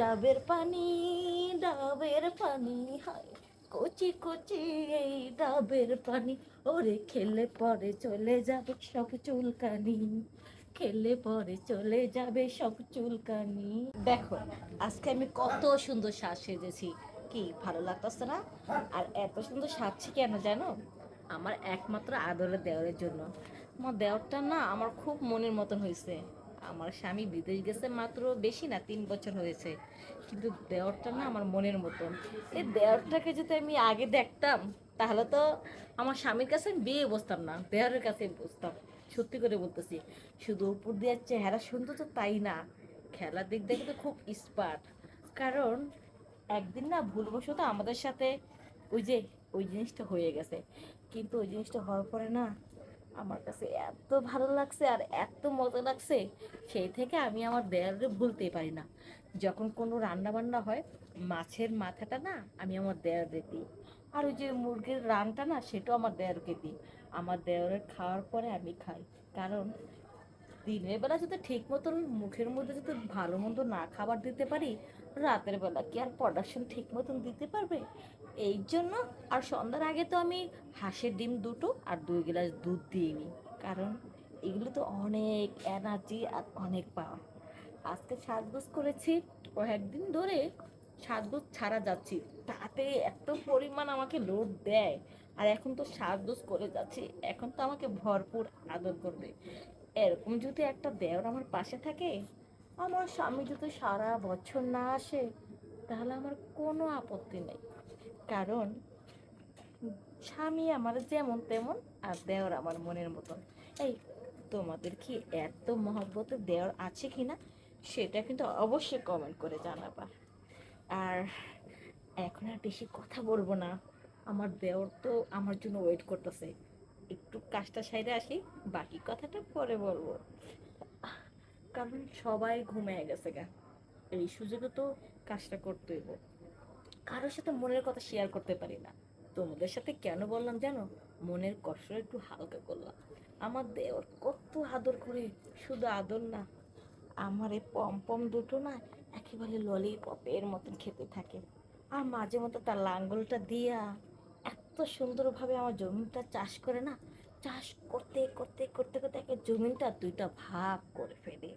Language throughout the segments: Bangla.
ডাবের পানি ডাবের পানি, হায়, কচি কচি এই ডাবের পানি। ওরে খেলে পরে চলে যাবে সব চুলকানি, খেলে পরে চলে যাবে সব চুলকানি। দেখো, আজকে আমি কত সুন্দর সাজ সেজেছি, কি ভালো লাগতেছে না? আর এত সুন্দর সাজছি কেন জানো? আমার একমাত্র আদরের দেওয়ারের জন্য। আমার দেওয়ারটা না আমার খুব মনের মতন হয়েছে আমার স্বামী বিদেশ গেছে মাত্র বেশি না তিন বছর হয়েছে। কিন্তু দেওয়ারটা না আমার মনের মতন। এই দেওয়ারটাকে যদি আমি আগে দেখতাম, তাহলে তো আমার স্বামীর কাছে বিয়ে বসতাম না, দেওয়ারের কাছে বসতাম। সত্যি করে বলতেছি, শুধু উপর দিয়ে চেহারা সুন্দর তো তাই না? খেলার দিক দেখে তো খুব স্পার্ট কারণ একদিন না ভুলবশত আমাদের সাথে ওই যে, ওই জিনিসটা হয়ে গেছে। কিন্তু ওই জিনিসটা হওয়ার পরে না আমার কাছে এত ভালো লাগছে আর এত মজা লাগছে, সেই থেকে আমি আমার দেয়ালে ভুলতেই পারি না। যখন কোনো রান্না বান্না হয়, মাছের মাথাটা না আমি আমার দেয়ালে দিই। আর ওই যে মুরগির রানটা না, সেটাও আমার দেয়ারকে দিই। আমার দেওয়ারের খাওয়ার পরে আমি খাই। কারণ দিনের বেলা যদি ঠিক মতন মুখের মধ্যে যদি ভালো মন্দ না খাবার দিতে পারি, রাতের বেলা কি আর প্রোডাকশন ঠিক মতন দিতে পারবে? এই জন্য আর সন্ধ্যার আগে তো আমি হাঁসের ডিম দুটো আর দুই গ্লাস দুধ দিয়ে নিই। কারণ এগুলো তো অনেক এনার্জি আর অনেক পাওয়া আজকে সাজগোজ করেছি কয়েকদিন ধরে, সাজগোজ ছাড়া যাচ্ছি। তাতে এত পরিমাণ আমাকে লোড দেয়। আর এখন তো সাজগোজ করে যাচ্ছি। এখন তো আমাকে ভরপুর আদর করবে। এরকম যদি একটা দেওর আমার পাশে থাকে, আমার স্বামী যদি সারা বছর না আসে, তাহলে আমার কোনো আপত্তি নেই। কারণ স্বামী আমার যেমন তেমন, আর দেওর আমার মনের মতন। এই, তোমাদের কি এত মহব্বতের দেওর আছে কি না সেটা কিন্তু অবশ্যই কমেন্ট করে জানাবা। আর এখন আর বেশি কথা বলব না। আমার দেওর তো আমার জন্য ওয়েট করতেছে। একটু কাজটা সাইডে আসি, বাকি কথাটা পরে বলব। কারণ সবাই ঘুমিয়ে গেছে গা। এই সুযোগে তো কাজটা করতে হইব কারোর সাথে মনের কথা শেয়ার করতে পারি না। তোমাদের সাথে কেন বললাম জানো? মনের কষ্ট একটু হালকা করলাম। আমার দেওর কত আদর করে, শুধু আদর না, আমার এই পম দুটো না একেবারে ললিপপের মতন খেতে থাকে। আর মাঝে মতো তার লাঙ্গলটা দিয়া এত সুন্দরভাবে আমার জমিটা চাষ করে না, চাষ করতে করতে করতে করতে একে জমিটা দুইটা ভাগ করে ফেলে।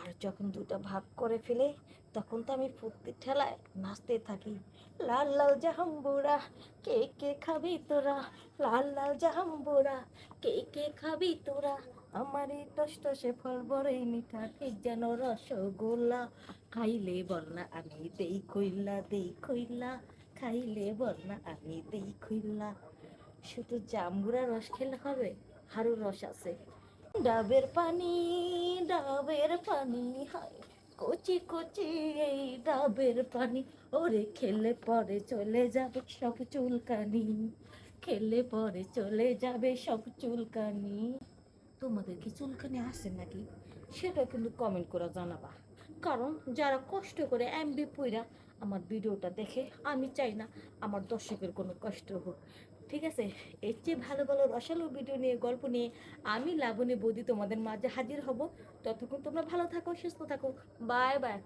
আর যখন দুইটা ভাগ করে ফেলে, তখন তো আমি ফুর্তির ঠেলায় নাচতে থাকি। লাল লাল জাহাম্বুরা কে কে খাবি তোরা? লাল লাল জাহাম্বুরা কে কে খাবি তোরা? আমার এই টস টসে ফল বড়ই মিঠা ঠিক যেন রসগোল্লা। খাইলে বল না আমি দেই কইল্লা দেই কইল্লা খাইলে বল না আমি দেই কইল্লা শুধু জাম্বুরা রস খেলে হবে হারু রস আছে। ডাবের পানি ডাবের পানি, হায়, কচি কচি এই ডাবের পানি। ওরে, খেলে পরে চলে যাবে সব চুলকানি। খেলে পরে চলে যাবে সব চুলকানি। তোমাদের কি চুলকানি আসে নাকি? সেটা কিন্তু কমেন্ট করে জানাবা। কারণ যারা কষ্ট করে এমবি পইরা আমার ভিডিওটা দেখে। আমি চাই না আমার দর্শকের কোনো কষ্ট হোক। ঠিক আছে? এর চেয়ে ভালো ভালো রসালো ভিডিও নিয়ে, গল্প নিয়ে আমি লাবণী বৌদি তোমাদের মাঝে হাজির হব। ততক্ষণ তোমরা ভালো থাকো, সুস্থ থাকো। Bye bye.